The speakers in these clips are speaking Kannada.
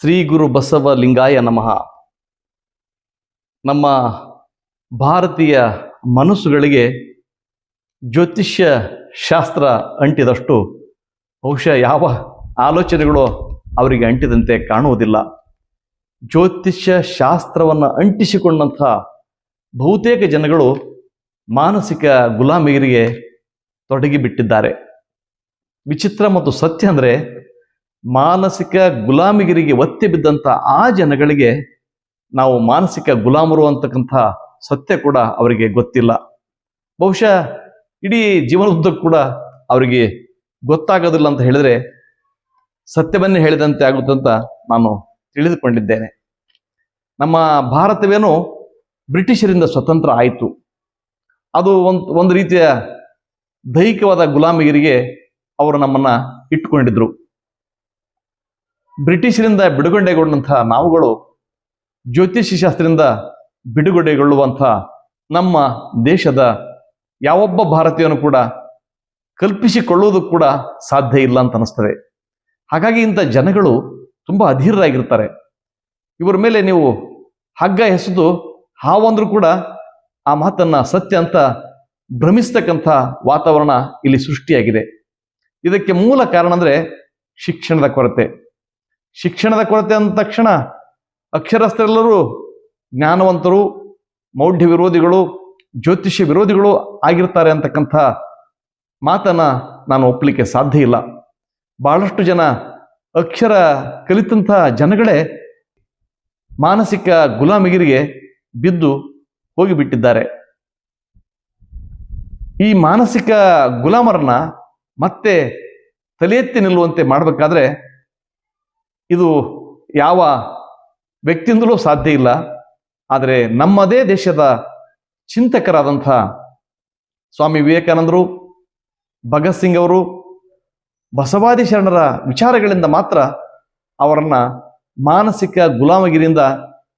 ಶ್ರೀ ಗುರು ಬಸವ ಲಿಂಗಾಯ ನಮಃ. ನಮ್ಮ ಭಾರತೀಯ ಮನಸ್ಸುಗಳಿಗೆ ಜ್ಯೋತಿಷ್ಯ ಶಾಸ್ತ್ರ ಅಂಟಿದಷ್ಟು ಬಹುಶಃ ಯಾವ ಆಲೋಚನೆಗಳು ಅವರಿಗೆ ಅಂಟಿದಂತೆ ಕಾಣುವುದಿಲ್ಲ. ಜ್ಯೋತಿಷ್ಯ ಶಾಸ್ತ್ರವನ್ನು ಅಂಟಿಸಿಕೊಂಡಂಥ ಬಹುತೇಕ ಜನಗಳು ಮಾನಸಿಕ ಗುಲಾಮಿಗರಿಗೆ ತೊಡಗಿಬಿಟ್ಟಿದ್ದಾರೆ. ವಿಚಿತ್ರ ಮತ್ತು ಸತ್ಯ ಅಂದರೆ ಮಾನಸಿಕ ಗುಲಾಮಿಗಿರಿಗೆ ಒತ್ತಿ ಬಿದ್ದಂಥ ಆ ಜನಗಳಿಗೆ ನಾವು ಮಾನಸಿಕ ಗುಲಾಮರು ಅಂತಕ್ಕಂಥ ಸತ್ಯ ಕೂಡ ಅವರಿಗೆ ಗೊತ್ತಿಲ್ಲ. ಬಹುಶಃ ಇಡೀ ಜೀವನದುದ್ದಕ್ಕೂ ಕೂಡ ಅವರಿಗೆ ಗೊತ್ತಾಗೋದಿಲ್ಲ ಅಂತ ಹೇಳಿದ್ರೆ ಸತ್ಯವನ್ನೇ ಹೇಳಿದಂತೆ ಆಗುತ್ತಂತ ನಾನು ತಿಳಿದುಕೊಂಡಿದ್ದೇನೆ. ನಮ್ಮ ಭಾರತವೇನು ಬ್ರಿಟಿಷರಿಂದ ಸ್ವತಂತ್ರ ಆಯಿತು. ಅದು ಒಂದು ಒಂದು ರೀತಿಯ ದೈಹಿಕವಾದ ಗುಲಾಮಿಗಿರಿಗೆ ಅವರು ನಮ್ಮನ್ನು ಇಟ್ಟುಕೊಂಡಿದ್ರು. ಬ್ರಿಟಿಷರಿಂದ ಬಿಡುಗಡೆಗೊಂಡಂತಹ ನಾವುಗಳು ಜ್ಯೋತಿಷ್ಯ ಶಾಸ್ತ್ರದಿಂದ ಬಿಡುಗಡೆಗೊಳ್ಳುವಂಥ ನಮ್ಮ ದೇಶದ ಯಾವೊಬ್ಬ ಭಾರತೀಯನು ಕೂಡ ಕಲ್ಪಿಸಿಕೊಳ್ಳುವುದು ಕೂಡ ಸಾಧ್ಯ ಇಲ್ಲ ಅಂತ ಅನಿಸ್ತದೆ ಹಾಗಾಗಿ ಇಂಥ ಜನಗಳು ತುಂಬ ಅಧೀರರಾಗಿರ್ತಾರೆ. ಇವರ ಮೇಲೆ ನೀವು ಹಗ್ಗ ಎಸೆದು ಹಾವಂದ್ರೂ ಕೂಡ ಆ ಮಾತನ್ನು ಸತ್ಯ ಅಂತ ಭ್ರಮಿಸ್ತಕ್ಕಂಥ ವಾತಾವರಣ ಇಲ್ಲಿ ಸೃಷ್ಟಿಯಾಗಿದೆ. ಇದಕ್ಕೆ ಮೂಲ ಕಾರಣ ಅಂದರೆ ಶಿಕ್ಷಣದ ಕೊರತೆ. ಶಿಕ್ಷಣದ ಕೊರತೆ ಅಂದ ತಕ್ಷಣ ಅಕ್ಷರಸ್ಥರೆಲ್ಲರೂ ಜ್ಞಾನವಂತರು, ಮೌಢ್ಯ ವಿರೋಧಿಗಳು, ಜ್ಯೋತಿಷ್ಯ ವಿರೋಧಿಗಳು ಆಗಿರ್ತಾರೆ ಅಂತಕ್ಕಂಥ ಮಾತನ್ನು ನಾನು ಒಪ್ಪಲಿಕ್ಕೆ ಸಾಧ್ಯ ಇಲ್ಲ. ಬಹಳಷ್ಟು ಜನ ಅಕ್ಷರ ಕಲಿತಂಥ ಜನಗಳೇ ಮಾನಸಿಕ ಗುಲಾಮಿಗಿರಿಗೆ ಬಿದ್ದು ಹೋಗಿಬಿಟ್ಟಿದ್ದಾರೆ. ಈ ಮಾನಸಿಕ ಗುಲಾಮರನ್ನ ಮತ್ತೆ ತಲೆ ಎತ್ತಿ ನಿಲ್ಲುವಂತೆ ಮಾಡಬೇಕಾದ್ರೆ ಇದು ಯಾವ ವ್ಯಕ್ತಿಯಿಂದಲೂ ಸಾಧ್ಯ ಇಲ್ಲ. ಆದರೆ ನಮ್ಮದೇ ದೇಶದ ಚಿಂತಕರಾದಂಥ ಸ್ವಾಮಿ ವಿವೇಕಾನಂದರು, ಭಗತ್ ಸಿಂಗ್ ಅವರು, ಬಸವಾದಿ ಶರಣರ ವಿಚಾರಗಳಿಂದ ಮಾತ್ರ ಅವರನ್ನ ಮಾನಸಿಕ ಗುಲಾಮಗಿರಿಯಿಂದ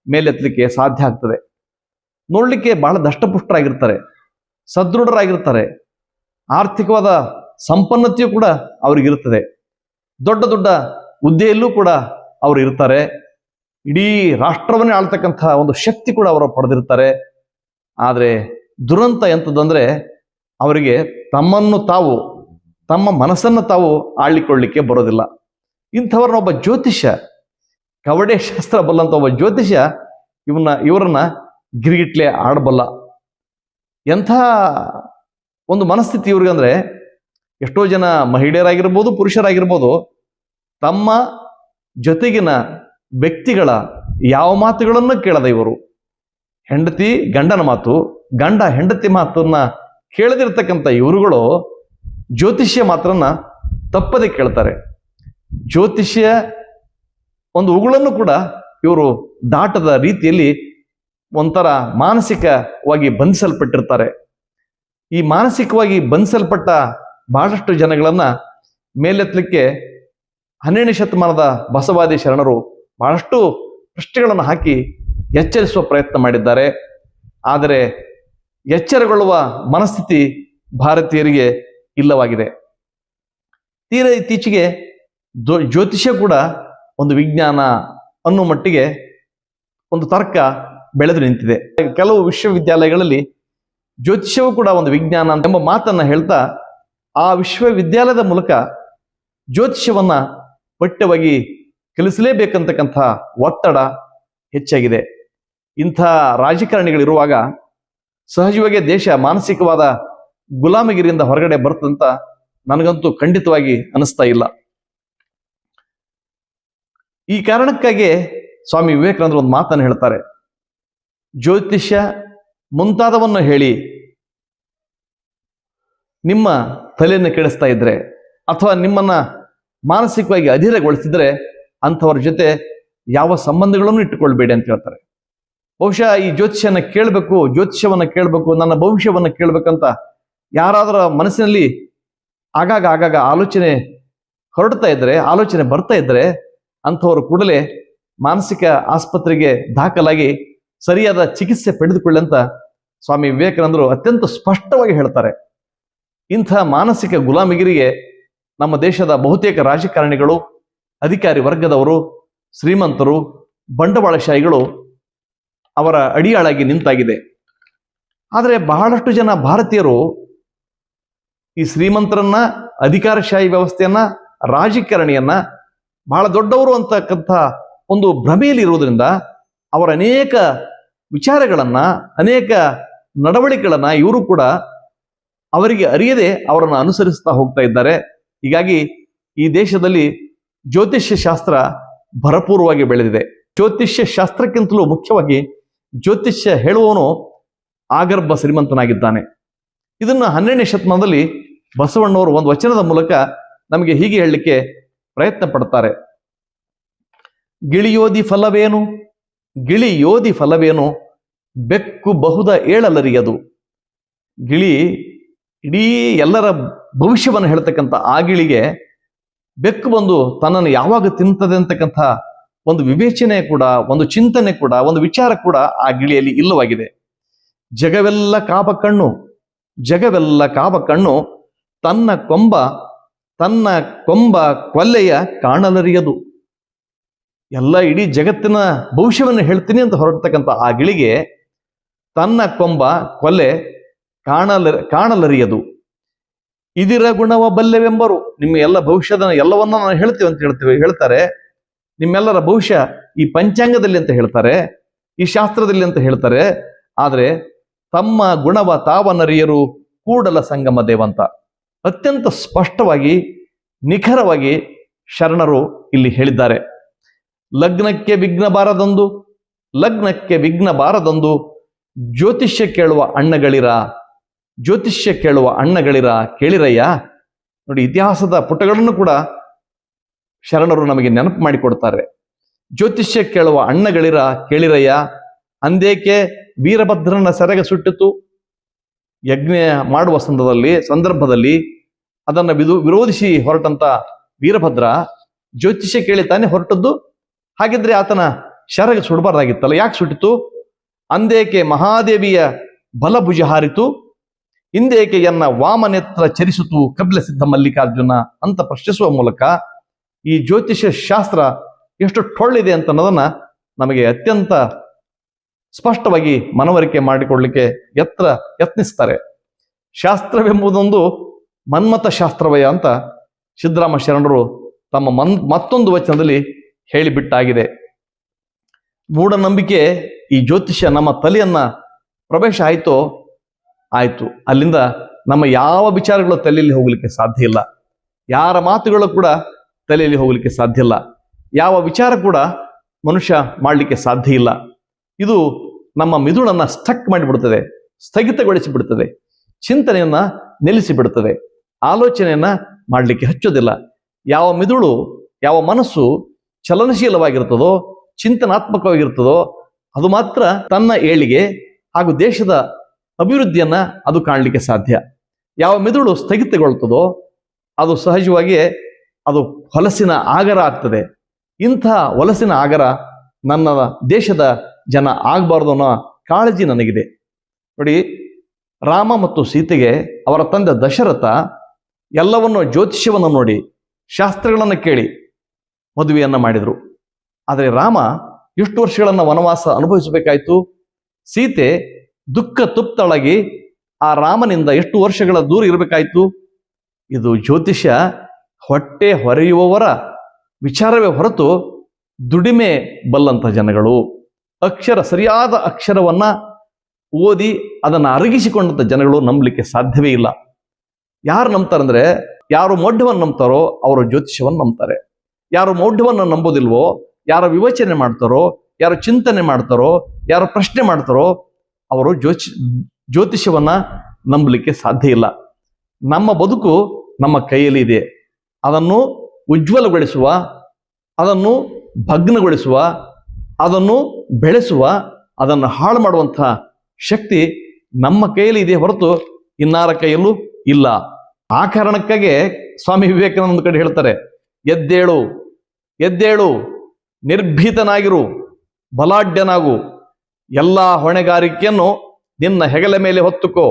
ಮೇಲೆತ್ತಲಿಕ್ಕೆ ಸಾಧ್ಯ ಆಗ್ತದೆ. ನೋಡಲಿಕ್ಕೆ ಬಹಳ ದಷ್ಟಪುಷ್ಟರಾಗಿರ್ತಾರೆ, ಸದೃಢರಾಗಿರ್ತಾರೆ, ಆರ್ಥಿಕವಾದ ಸಂಪನ್ನತೆಯು ಕೂಡ ಅವರಿಗಿರುತ್ತದೆ. ದೊಡ್ಡ ದೊಡ್ಡ ಹುದ್ದೆಯಲ್ಲೂ ಕೂಡ ಅವರು ಇರ್ತಾರೆ. ಇಡೀ ರಾಷ್ಟ್ರವನ್ನೇ ಆಳ್ತಕ್ಕಂಥ ಒಂದು ಶಕ್ತಿ ಕೂಡ ಅವರು ಪಡೆದಿರ್ತಾರೆ. ಆದರೆ ದುರಂತ ಎಂಥದ್ದಂದ್ರೆ ಅವರಿಗೆ ತಮ್ಮನ್ನು ತಾವು, ತಮ್ಮ ಮನಸ್ಸನ್ನು ತಾವು ಆಳಿಕೊಳ್ಳಿಕ್ಕೆ ಬರೋದಿಲ್ಲ. ಇಂಥವ್ರನ್ನ ಒಬ್ಬ ಜ್ಯೋತಿಷ್ಯ, ಕವಡೆ ಶಾಸ್ತ್ರ ಬಲ್ಲಂತ ಒಬ್ಬ ಜ್ಯೋತಿಷ್ಯ ಇವನ್ನ, ಇವರನ್ನ ಗಿರಿಗಿಟ್ಲೆ ಆಡಬಲ್ಲ. ಎಂಥ ಒಂದು ಮನಸ್ಥಿತಿ ಇವ್ರಿಗಂದ್ರೆ ಎಷ್ಟೋ ಜನ ಮಹಿಳೆಯರಾಗಿರ್ಬೋದು, ಪುರುಷರಾಗಿರ್ಬೋದು ತಮ್ಮ ಜೊತೆಗಿನ ವ್ಯಕ್ತಿಗಳ ಯಾವ ಮಾತುಗಳನ್ನು ಕೇಳದ ಇವರು? ಹೆಂಡತಿ ಗಂಡನ ಮಾತು, ಗಂಡ ಹೆಂಡತಿ ಮಾತನ್ನ ಕೇಳದಿರ್ತಕ್ಕಂಥ ಇವರುಗಳು ಜ್ಯೋತಿಷ್ಯ ಮಾತ್ರನ್ನ ತಪ್ಪದೆ ಕೇಳ್ತಾರೆ. ಜ್ಯೋತಿಷ್ಯ ಒಂದು ಉಗುಳನ್ನು ಕೂಡ ಇವರು ದಾಟದ ರೀತಿಯಲ್ಲಿ ಒಂಥರ ಮಾನಸಿಕವಾಗಿ ಬಂಧಿಸಲ್ಪಟ್ಟಿರ್ತಾರೆ. ಈ ಮಾನಸಿಕವಾಗಿ ಬಂಧಿಸಲ್ಪಟ್ಟ ಬಹಳಷ್ಟು ಜನಗಳನ್ನ ಮೇಲೆತ್ತಲಿಕ್ಕೆ ಹನ್ನೆರಡನೇ ಶತಮಾನದ ಬಸವಾದಿ ಶರಣರು ಬಹಳಷ್ಟು ಪ್ರಶ್ನೆಗಳನ್ನು ಹಾಕಿ ಎಚ್ಚರಿಸುವ ಪ್ರಯತ್ನ ಮಾಡಿದ್ದಾರೆ. ಆದರೆ ಎಚ್ಚರಗೊಳ್ಳುವ ಮನಸ್ಥಿತಿ ಭಾರತೀಯರಿಗೆ ಇಲ್ಲವಾಗಿದೆ. ತೀರ ಇತ್ತೀಚೆಗೆ ಜ್ಯೋ- ಜ್ಯೋತಿಷ್ಯ ಕೂಡ ಒಂದು ವಿಜ್ಞಾನ ಅನ್ನೋ ಮಟ್ಟಿಗೆ ಒಂದು ತರ್ಕ ಬೆಳೆದು ನಿಂತಿದೆ. ಕೆಲವು ವಿಶ್ವವಿದ್ಯಾಲಯಗಳಲ್ಲಿ ಜ್ಯೋತಿಷ್ಯವೂ ಕೂಡ ಒಂದು ವಿಜ್ಞಾನ ಎಂಬ ಮಾತನ್ನ ಹೇಳ್ತಾ ಆ ವಿಶ್ವವಿದ್ಯಾಲಯದ ಮೂಲಕ ಜ್ಯೋತಿಷ್ಯವನ್ನ ಪಠ್ಯವಾಗಿ ಕಲಿಸಲೇಬೇಕಂತಕ್ಕಂಥ ಒತ್ತಡ ಹೆಚ್ಚಾಗಿದೆ. ಇಂಥ ರಾಜಕಾರಣಿಗಳಿರುವಾಗ ಸಹಜವಾಗಿ ದೇಶ ಮಾನಸಿಕವಾದ ಗುಲಾಮಗಿರಿಯಿಂದ ಹೊರಗಡೆ ಬರ್ತಂತ ನನಗಂತೂ ಖಂಡಿತವಾಗಿ ಅನಿಸ್ತಾ ಇಲ್ಲ. ಈ ಕಾರಣಕ್ಕಾಗಿ ಸ್ವಾಮಿ ವಿವೇಕಾನಂದರು ಒಂದು ಮಾತನ್ನು ಹೇಳ್ತಾರೆ. ಜ್ಯೋತಿಷ್ಯ ಮುಂತಾದವನ್ನು ಹೇಳಿ ನಿಮ್ಮ ತಲೆಯನ್ನು ಕೆಡಿಸ್ತಾ ಇದ್ರೆ ಅಥವಾ ನಿಮ್ಮನ್ನ ಮಾನಸಿಕವಾಗಿ ಅಧೀರಗೊಳಿಸಿದ್ರೆ ಅಂಥವ್ರ ಜೊತೆ ಯಾವ ಸಂಬಂಧಗಳನ್ನು ಇಟ್ಟುಕೊಳ್ಬೇಡಿ ಅಂತ ಹೇಳ್ತಾರೆ. ಬಹುಶಃ ಈ ಜ್ಯೋತಿಷ್ಯನ ಕೇಳಬೇಕು, ಜ್ಯೋತಿಷ್ಯವನ್ನು ಕೇಳಬೇಕು, ನನ್ನ ಭವಿಷ್ಯವನ್ನ ಕೇಳಬೇಕಂತ ಯಾರಾದರ ಮನಸ್ಸಿನಲ್ಲಿ ಆಗಾಗ ಆಗಾಗ ಆಲೋಚನೆ ಹೊರಡ್ತಾ ಇದ್ರೆ, ಆಲೋಚನೆ ಬರ್ತಾ ಇದ್ರೆ ಅಂಥವರು ಕೂಡಲೇ ಮಾನಸಿಕ ಆಸ್ಪತ್ರೆಗೆ ದಾಖಲಾಗಿ ಸರಿಯಾದ ಚಿಕಿತ್ಸೆ ಪಡೆದುಕೊಳ್ಳಿ ಅಂತ ಸ್ವಾಮಿ ವಿವೇಕಾನಂದರು ಅತ್ಯಂತ ಸ್ಪಷ್ಟವಾಗಿ ಹೇಳ್ತಾರೆ. ಇಂಥ ಮಾನಸಿಕ ಗುಲಾಮಿಗಿರಿಗೆ ನಮ್ಮ ದೇಶದ ಬಹುತೇಕ ರಾಜಕಾರಣಿಗಳು, ಅಧಿಕಾರಿ ವರ್ಗದವರು, ಶ್ರೀಮಂತರು, ಬಂಡವಾಳಶಾಹಿಗಳು ಅವರ ಅಡಿಯಾಳಾಗಿ ನಿಂತಾಗಿದೆ. ಆದರೆ ಬಹಳಷ್ಟು ಜನ ಭಾರತೀಯರು ಈ ಶ್ರೀಮಂತರನ್ನ, ಅಧಿಕಾರಶಾಹಿ ವ್ಯವಸ್ಥೆಯನ್ನ, ರಾಜಕಾರಣಿಯನ್ನ ಬಹಳ ದೊಡ್ಡವರು ಅಂತಕ್ಕಂಥ ಒಂದು ಭ್ರಮೆಯಲ್ಲಿ ಇರುವುದರಿಂದ ಅವರ ಅನೇಕ ವಿಚಾರಗಳನ್ನ, ಅನೇಕ ನಡವಳಿಕೆಗಳನ್ನ ಇವರು ಕೂಡ ಅವರಿಗೆ ಅರಿಯದೆ ಅವರನ್ನು ಅನುಸರಿಸ್ತಾ ಹೋಗ್ತಾ ಇದ್ದಾರೆ. ಹೀಗಾಗಿ ಈ ದೇಶದಲ್ಲಿ ಜ್ಯೋತಿಷ್ಯ ಶಾಸ್ತ್ರ ಭರಪೂರ್ವವಾಗಿ ಬೆಳೆದಿದೆ. ಜ್ಯೋತಿಷ್ಯ ಶಾಸ್ತ್ರಕ್ಕಿಂತಲೂ ಮುಖ್ಯವಾಗಿ ಜ್ಯೋತಿಷ್ಯ ಹೇಳುವವನು ಆಗರ್ಭ ಶ್ರೀಮಂತನಾಗಿದ್ದಾನೆ. ಇದನ್ನು ಹನ್ನೆರಡನೇ ಶತಮಾನದಲ್ಲಿ ಬಸವಣ್ಣವರು ಒಂದು ವಚನದ ಮೂಲಕ ನಮಗೆ ಹೀಗೆ ಹೇಳಲಿಕ್ಕೆ ಪ್ರಯತ್ನ ಪಡ್ತಾರೆ. ಗಿಳಿಯೋದಿ ಫಲವೇನು? ಗಿಳಿ ಯೋಧಿ ಫಲವೇನು? ಬೆಕ್ಕು ಬಹುದ ಏಳಲರಿಯದು. ಗಿಳಿ ಇಡೀ ಎಲ್ಲರ ಭವಿಷ್ಯವನ್ನು ಹೇಳ್ತಕ್ಕಂಥ ಆ ಗಿಳಿಗೆ ಬೆಕ್ಕು ಬಂದು ತನ್ನನ್ನು ಯಾವಾಗ ತಿಂತದೆ ಅಂತಕ್ಕಂಥ ಒಂದು ವಿವೇಚನೆ ಕೂಡ, ಒಂದು ಚಿಂತನೆ ಕೂಡ, ಒಂದು ವಿಚಾರ ಕೂಡ ಆ ಗಿಳಿಯಲ್ಲಿ ಇಲ್ಲವಾಗಿದೆ. ಜಗವೆಲ್ಲ ಕಾಬ ಕಣ್ಣು, ಜಗವೆಲ್ಲ ಕಾಬ ಕಣ್ಣು, ತನ್ನ ಕೊಂಬ ತನ್ನ ಕೊಂಬ ಕೊಲ್ಲೆಯ ಕಾಣಲರಿಯದು. ಎಲ್ಲ ಇಡೀ ಜಗತ್ತಿನ ಭವಿಷ್ಯವನ್ನು ಹೇಳ್ತೀನಿ ಅಂತ ಹೊರಡ್ತಕ್ಕಂಥ ಆ ಗಿಳಿಗೆ ತನ್ನ ಕೊಂಬ, ಕೊಲ್ಲೆ ಕಾಣಲ, ಕಾಣಲರಿಯದು. ಇದಿರ ಗುಣವ ಬಲ್ಲೆವೆಂಬರು ನಿಮ್ಮ ಎಲ್ಲ ಭವಿಷ್ಯದ ಎಲ್ಲವನ್ನ ನಾನು ಹೇಳ್ತೀವಿ ಅಂತ ಹೇಳ್ತೀವಿ, ಹೇಳ್ತಾರೆ. ನಿಮ್ಮೆಲ್ಲರ ಭವಿಷ್ಯ ಈ ಪಂಚಾಂಗದಲ್ಲಿ ಅಂತ ಹೇಳ್ತಾರೆ, ಈ ಶಾಸ್ತ್ರದಲ್ಲಿ ಅಂತ ಹೇಳ್ತಾರೆ. ಆದರೆ ತಮ್ಮ ಗುಣವ ತಾವನರಿಯರು ಕೂಡಲ ಸಂಗಮ ದೇವಂತ. ಅತ್ಯಂತ ಸ್ಪಷ್ಟವಾಗಿ, ನಿಖರವಾಗಿ ಶರಣರು ಇಲ್ಲಿ ಹೇಳಿದ್ದಾರೆ. ಲಗ್ನಕ್ಕೆ ವಿಘ್ನ ಬಾರದೊಂದು, ಲಗ್ನಕ್ಕೆ ವಿಘ್ನ ಬಾರದೊಂದು ಜ್ಯೋತಿಷ್ಯ ಕೇಳುವ ಅಣ್ಣಗಳಿರ ಜ್ಯೋತಿಷ್ಯ ಕೇಳುವ ಅಣ್ಣಗಳಿರ ಕೇಳಿರಯ್ಯ? ನೋಡಿ, ಇತಿಹಾಸದ ಪುಟಗಳನ್ನು ಕೂಡ ಶರಣರು ನಮಗೆ ನೆನಪು ಮಾಡಿಕೊಡ್ತಾರೆ. ಜ್ಯೋತಿಷ್ಯ ಕೇಳುವ ಅಣ್ಣಗಳಿರ ಕೇಳಿರಯ್ಯ? ಅಂದೇಕೆ ವೀರಭದ್ರನ ಸೆರೆಗೆ ಸುಟ್ಟಿತು? ಯಜ್ಞ ಮಾಡುವ ಸಂದರ್ಭದಲ್ಲಿ ಸಂದರ್ಭದಲ್ಲಿ ಅದನ್ನು ವಿದು, ವಿರೋಧಿಸಿ ಹೊರಟಂತ ವೀರಭದ್ರ ಜ್ಯೋತಿಷ್ಯ ಕೇಳಿ ತಾನೇ ಹೊರಟದ್ದು? ಹಾಗಿದ್ರೆ ಆತನ ಶರಗ ಸುಡಬಾರ್ದಾಗಿತ್ತಲ್ಲ, ಯಾಕೆ ಸುಟ್ಟಿತು? ಅಂದೇಕೆ ಮಹಾದೇವಿಯ ಬಲಭುಜ ಹಾರಿತು? ಹಿಂದೇಕೆ ವಾಮನೆತ್ರ ಚರಿಸಿತು ಕಪಿಲ ಸಿದ್ಧ ಮಲ್ಲಿಕಾರ್ಜುನ ಅಂತ ಪ್ರಶ್ನಿಸುವ ಮೂಲಕ ಈ ಜ್ಯೋತಿಷ್ಯ ಶಾಸ್ತ್ರ ಎಷ್ಟು ಟೊಳ್ಳಿದೆ ಅಂತ ಅನ್ನೋದನ್ನ ನಮಗೆ ಅತ್ಯಂತ ಸ್ಪಷ್ಟವಾಗಿ ಮನವರಿಕೆ ಮಾಡಿಕೊಡ್ಲಿಕ್ಕೆ ಯತ್ರ ಯತ್ನಿಸ್ತಾರೆ. ಶಾಸ್ತ್ರವೆಂಬುದೊಂದು ಮನ್ಮತ ಶಾಸ್ತ್ರವಯ ಅಂತ ಸಿದ್ದರಾಮ ಶರಣರು ತಮ್ಮ ಮನ್ ಮತ್ತೊಂದು ವಚನದಲ್ಲಿ ಹೇಳಿಬಿಟ್ಟಾಗಿದೆ. ಮೂಢನಂಬಿಕೆ ಈ ಜ್ಯೋತಿಷ್ಯ ನಮ್ಮ ತಲೆಯನ್ನ ಪ್ರವೇಶ ಆಯ್ತೋ ಆಯ್ತು. ಅಲ್ಲಿಂದ ನಮ್ಮ ಯಾವ ವಿಚಾರಗಳು ತಲೆಯಲ್ಲಿ ಹೋಗ್ಲಿಕ್ಕೆ ಸಾಧ್ಯ ಇಲ್ಲ. ಯಾರ ಮಾತುಗಳು ಕೂಡ ತಲೆಯಲ್ಲಿ ಹೋಗಲಿಕ್ಕೆ ಸಾಧ್ಯ ಇಲ್ಲ. ಯಾವ ವಿಚಾರ ಕೂಡ ಮನುಷ್ಯ ಮಾಡಲಿಕ್ಕೆ ಸಾಧ್ಯ ಇಲ್ಲ. ಇದು ನಮ್ಮ ಮಿದುಳನ್ನ ಸ್ಟಕ್ ಮಾಡಿಬಿಡ್ತದೆ ಸ್ಥಗಿತಗೊಳಿಸಿ ಚಿಂತನೆಯನ್ನು ಚಿಂತನೆಯನ್ನ ನೆಲೆಸಿ ಬಿಡ್ತದೆ ಆಲೋಚನೆಯನ್ನ ಮಾಡಲಿಕ್ಕೆ ಹಚ್ಚೋದಿಲ್ಲ. ಯಾವ ಮಿದುಳು, ಯಾವ ಮನಸ್ಸು ಚಲನಶೀಲವಾಗಿರ್ತದೋ, ಚಿಂತನಾತ್ಮಕವಾಗಿರ್ತದೋ, ಅದು ಮಾತ್ರ ತನ್ನ ಏಳಿಗೆ ಹಾಗೂ ದೇಶದ ಅಭಿವೃದ್ಧಿಯನ್ನ ಅದು ಕಾಣಲಿಕ್ಕೆ ಸಾಧ್ಯ. ಯಾವ ಮೆದುಳು ಸ್ಥಗಿತಗೊಳ್ತದೋ ಅದು ಸಹಜವಾಗಿಯೇ ಅದು ಹೊಲಸಿನ ಆಗರ ಆಗ್ತದೆ. ಇಂಥ ಹೊಲಸಿನ ಆಗರ ನನ್ನ ದೇಶದ ಜನ ಆಗಬಾರ್ದು ಅನ್ನೋ ಕಾಳಜಿ ನನಗಿದೆ. ನೋಡಿ, ರಾಮ ಮತ್ತು ಸೀತೆಗೆ ಅವರ ತಂದೆ ದಶರಥ ಎಲ್ಲವನ್ನು ಜ್ಯೋತಿಷ್ಯವನ್ನು ನೋಡಿ, ಶಾಸ್ತ್ರಗಳನ್ನು ಕೇಳಿ ಮದುವೆಯನ್ನ ಮಾಡಿದರು. ಆದರೆ ರಾಮ ಎಷ್ಟು ವರ್ಷಗಳನ್ನು ವನವಾಸ ಅನುಭವಿಸಬೇಕಾಯಿತು. ಸೀತೆ ದುಃಖ ತುಪ್ತೊಳಗಿ ಆ ರಾಮನಿಂದ ಎಷ್ಟು ವರ್ಷಗಳ ದೂರ ಇರಬೇಕಾಯ್ತು? ಇದು ಜ್ಯೋತಿಷ್ಯ ಹೊಟ್ಟೆ ಹೊರೆಯುವವರ ವಿಚಾರವೇ ಹೊರತು ದುಡಿಮೆ ಬಲ್ಲಂತ ಜನಗಳು. ಅಕ್ಷರ ಸರಿಯಾದ ಅಕ್ಷರವನ್ನ ಓದಿ ಅದನ್ನು ಅರಗಿಸಿಕೊಂಡಂತ ಜನಗಳು ನಂಬಲಿಕ್ಕೆ ಸಾಧ್ಯವೇ ಇಲ್ಲ. ಯಾರು ನಂಬ್ತಾರಂದ್ರೆ ಯಾರು ಮೌಢ್ಯವನ್ನು ನಂಬ್ತಾರೋ ಅವರು ಜ್ಯೋತಿಷ್ಯವನ್ನು ನಂಬ್ತಾರೆ. ಯಾರು ಮೌಢ್ಯವನ್ನು ನಂಬೋದಿಲ್ವೋ, ಯಾರು ವಿವೇಚನೆ ಮಾಡ್ತಾರೋ, ಯಾರು ಚಿಂತನೆ ಮಾಡ್ತಾರೋ, ಯಾರು ಪ್ರಶ್ನೆ ಮಾಡ್ತಾರೋ ಅವರು ಜ್ಯೋತಿ ಜ್ಯೋತಿಷ್ಯವನ್ನ ನಂಬಲಿಕ್ಕೆ ಸಾಧ್ಯ ಇಲ್ಲ. ನಮ್ಮ ಬದುಕು ನಮ್ಮ ಕೈಯಲ್ಲಿ ಇದೆ. ಅದನ್ನು ಉಜ್ವಲಗೊಳಿಸುವ, ಅದನ್ನು ಭಗ್ನಗೊಳಿಸುವ, ಅದನ್ನು ಬೆಳೆಸುವ, ಅದನ್ನು ಹಾಳು ಮಾಡುವಂತಹ ಶಕ್ತಿ ನಮ್ಮ ಕೈಯಲ್ಲಿ ಇದೆ ಹೊರತು ಇನ್ನಾರ ಕೈಯಲ್ಲೂ ಇಲ್ಲ. ಆ ಕಾರಣಕ್ಕಾಗೆ ಸ್ವಾಮಿ ವಿವೇಕಾನಂದ ಕಡೆ ಹೇಳ್ತಾರೆ, ಎದ್ದೇಳು ಎದ್ದೇಳು, ನಿರ್ಭೀತನಾಗಿರು, ಬಲಾಢ್ಯನಾಗು. ಎಲ್ಲ ಹೊಣೆಗಾರಿಕೆಯನ್ನು ನಿನ್ನ ಹೆಗಲ ಮೇಲೆ ಹೊತ್ತುಕೋ.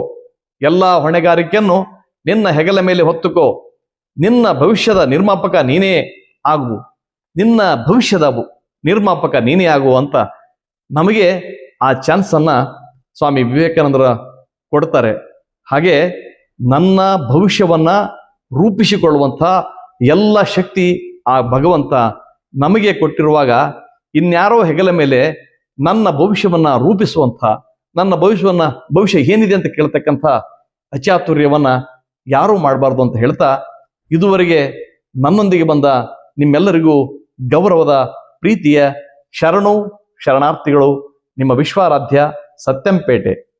ಎಲ್ಲ ಹೊಣೆಗಾರಿಕೆಯನ್ನು ನಿನ್ನ ಹೆಗಲ ಮೇಲೆ ಹೊತ್ತುಕೋ. ನಿನ್ನ ಭವಿಷ್ಯದ ನಿರ್ಮಾಪಕ ನೀನೇ ಆಗು. ನಿನ್ನ ಭವಿಷ್ಯದ ನಿರ್ಮಾಪಕ ನೀನೇ ಆಗು ಅಂತ ನಮಗೆ ಆ ಚಾನ್ಸನ್ನು ಸ್ವಾಮಿ ವಿವೇಕಾನಂದರ ಕೊಡ್ತಾರೆ. ಹಾಗೆ ನನ್ನ ಭವಿಷ್ಯವನ್ನ ರೂಪಿಸಿಕೊಳ್ಳುವಂಥ ಎಲ್ಲ ಶಕ್ತಿ ಆ ಭಗವಂತ ನಮಗೆ ಕೊಟ್ಟಿರುವಾಗ ಇನ್ಯಾರೋ ಹೆಗಲ ಮೇಲೆ ನನ್ನ ಭವಿಷ್ಯವನ್ನ ರೂಪಿಸುವಂಥ, ನನ್ನ ಭವಿಷ್ಯವನ್ನ, ಭವಿಷ್ಯ ಏನಿದೆ ಅಂತ ಕೇಳ್ತಕ್ಕಂಥ ಅಚಾತುರ್ಯವನ್ನ ಯಾರೂ ಮಾಡಬಾರ್ದು ಅಂತ ಹೇಳ್ತಾ ಇದುವರೆಗೆ ನನ್ನೊಂದಿಗೆ ಬಂದ ನಿಮ್ಮೆಲ್ಲರಿಗೂ ಗೌರವದ ಪ್ರೀತಿಯ ಶರಣು, ಶರಣಾರ್ಥಿಗಳು ನಿಮ್ಮ ವಿಶ್ವಾರಾಧ್ಯ ಸತ್ಯಂಪೇಟೆ.